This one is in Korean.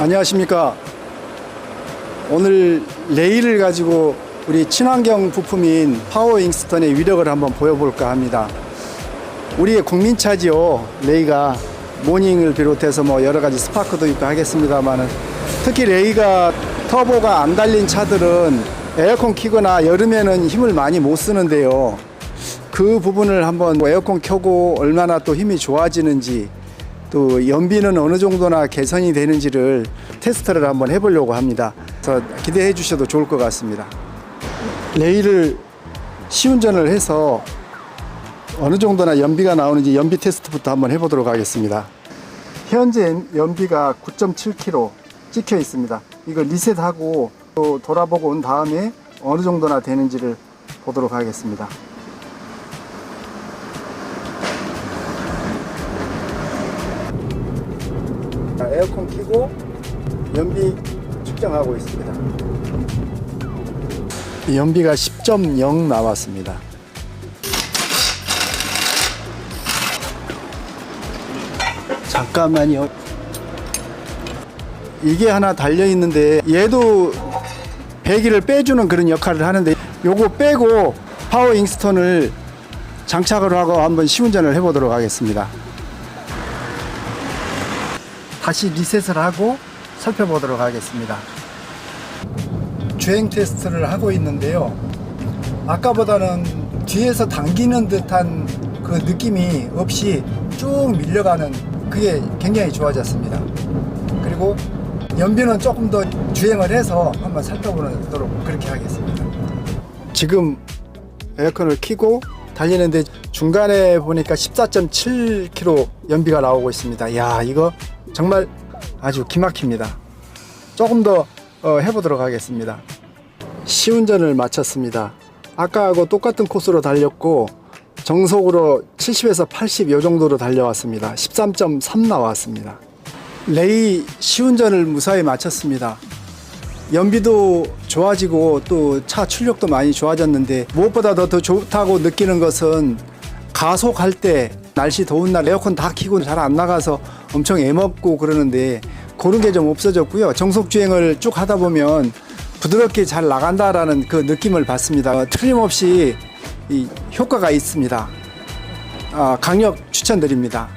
안녕하십니까. 오늘 레일을 가지고 우리 친환경 부품인 파워잉스턴의 위력을 한번 보여볼까 합니다. 우리의 국민차지요. 레이가 모닝을 비롯해서 뭐 여러 가지 스파크도 있고 하겠습니다만은 특히 레이가 터보가 안 달린 차들은 에어컨 키거나 여름에는 힘을 많이 못 쓰는데요. 그 부분을 한번 뭐 에어컨 켜고 얼마나 또 힘이 좋아지는지 또 연비는 어느 정도나 개선이 되는지를 테스트를 한번 해보려고 합니다. 그래서 기대해 주셔도 좋을 것 같습니다. 레일을 시운전을 해서 어느 정도나 연비가 나오는지 연비 테스트부터 한번 해보도록 하겠습니다. 현재 연비가 9.7km 찍혀 있습니다. 이거 리셋하고 또 돌아보고 온 다음에 어느 정도나 되는지를 보도록 하겠습니다. 에어컨 켜고 연비 측정하고 있습니다. 연비가 10.0 나왔습니다. 잠깐만요. 이게 하나 달려 있는데 얘도 배기를 빼주는 그런 역할을 하는데 요거 빼고 파워 잉스턴을 장착을 하고 한번 시운전을 해보도록 하겠습니다. 다시 리셋을 하고 살펴보도록 하겠습니다. 주행 테스트를 하고 있는데요. 아까보다는 뒤에서 당기는 듯한 그 느낌이 없이 쭉 밀려가는 그게 굉장히 좋아졌습니다. 그리고 연비는 조금 더 주행을 해서 한번 살펴보도록 그렇게 하겠습니다. 지금 에어컨을 켜고 달리는데 중간에 보니까 14.7km 연비가 나오고 있습니다. 야 이거 정말 아주 기막힙니다. 조금 더 어, 해보도록 하겠습니다. 시운전을 마쳤습니다. 아까하고 똑같은 코스로 달렸고 정속으로 70에서 80 요 정도로 달려왔습니다. 13.3 나왔습니다. 레이 시운전을 무사히 마쳤습니다. 연비도 좋아지고 또 차 출력도 많이 좋아졌는데 무엇보다 더, 더 좋다고 느끼는 것은 가속할 때 날씨 더운 날 에어컨 다 켜고 잘 안 나가서 엄청 애먹고 그러는데 그런 게 좀 없어졌고요. 정속 주행을 쭉 하다 보면 부드럽게 잘 나간다라는 그 느낌을 받습니다. 어, 틀림없이 이 효과가 있습니다. 아, 강력 추천드립니다.